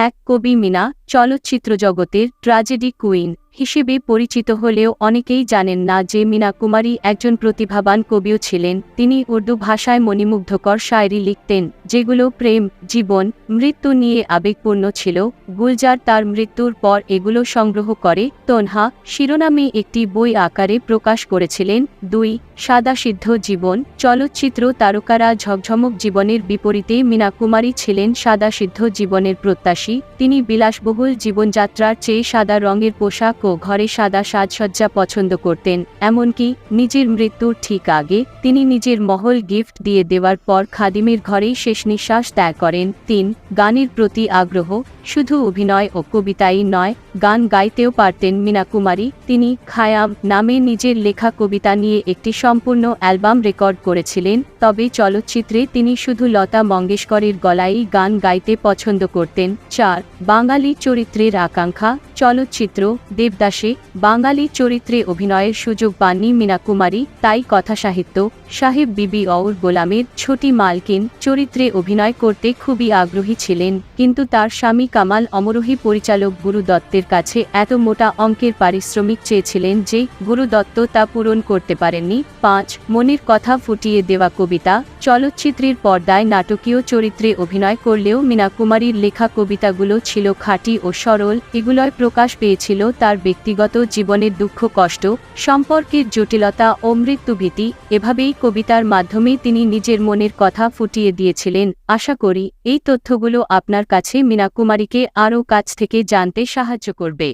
এক কবি মিনা চলচ্চিত্র জগতের ট্র্যাজেডি কুইন। হিসেবে পরিচিত হলেও অনেকেই জানেন না যে মীনা কুমারী একজন প্রতিভাবান কবিও ছিলেন। তিনি উর্দু ভাষায় মণিমুগ্ধকর শায়রি লিখতেন, যেগুলো প্রেম, জীবন, মৃত্যু নিয়ে আবেগপূর্ণ ছিল। গুলজার তার মৃত্যুর পর এগুলো সংগ্রহ করে তনহা শিরোনামে একটি বই আকারে প্রকাশ করেছিলেন। দুই সাদাসিদ্ধ জীবন, চলচ্চিত্র তারকারা ঝকঝমক জীবনের বিপরীতে মীনা কুমারী ছিলেন সাদাসিদ্ধ জীবনের প্রত্যাশী। তিনি বিলাসবহুল জীবনযাত্রার চেয়ে সাদা রঙের পোশাক ও ঘরে সাদা সাজসজ্জা পছন্দ করতেন, এমনকি নিজের মৃত্যুর ঠিক আগে তিনি নিজের মহল গিফট দিয়ে দেওয়ার পর খাদিমের ঘরেই শেষ নিঃশ্বাস ত্যাগ করেন। তিন, গানের প্রতি আগ্রহ, শুধু অভিনয় ও কবিতাই নয়, গান গাইতেও পারতেন মীনা কুমারী তিনি খায়াম নামে নিজের লেখা কবিতা নিয়ে একটি সম্পূর্ণ অ্যালবাম রেকর্ড করেছিলেন, তবে চলচ্চিত্রে তিনি শুধু লতা মঙ্গেশকরের গলায় গান গাইতে পছন্দ করতেন। চার, বাঙালি চরিত্রের আকাঙ্ক্ষা চলচ্চিত্র, দেবদাসে, বাঙালি চরিত্রে অভিনয়ের সুযোগ পাননি মীনা কুমারী তাই কথাসাহিত্য সাহেব বিবি অউর গোলামের ছোটি মালকিন চরিত্রে অভিনয় করতে খুবই আগ্রহী ছিলেন। কিন্তু তার স্বামী কামাল অমরোহী পরিচালক গুরু দত্তের কাছে এত মোটা অঙ্কের পারিশ্রমিক চেয়েছিলেন যে গুরু দত্ত তা পূরণ করতে পারেননি। পাঁচ, মনের কথা ফুটিয়ে দেওয়া কবিতা, চলচ্চিত্রের পর্দায় নাটকীয় চরিত্রে অভিনয় করলেও মীনা কুমারীর লেখা কবিতাগুলো ছিল খাঁটি ও সরল, এগুলোয় প্রকাশ পেয়েছিল তার ব্যক্তিগত জীবনের দুঃখ, কষ্ট, সম্পর্কের জটিলতা ও মৃত্যুভীতি এভাবেই কবিতার মাধ্যমে তিনি নিজের মনের কথা ফুটিয়ে দিয়েছিলেন। আশা করি এই তথ্যগুলো আপনার কাছে মীনাকুমারীকে আরও কাছ থেকে জানতে সাহায্য করবে।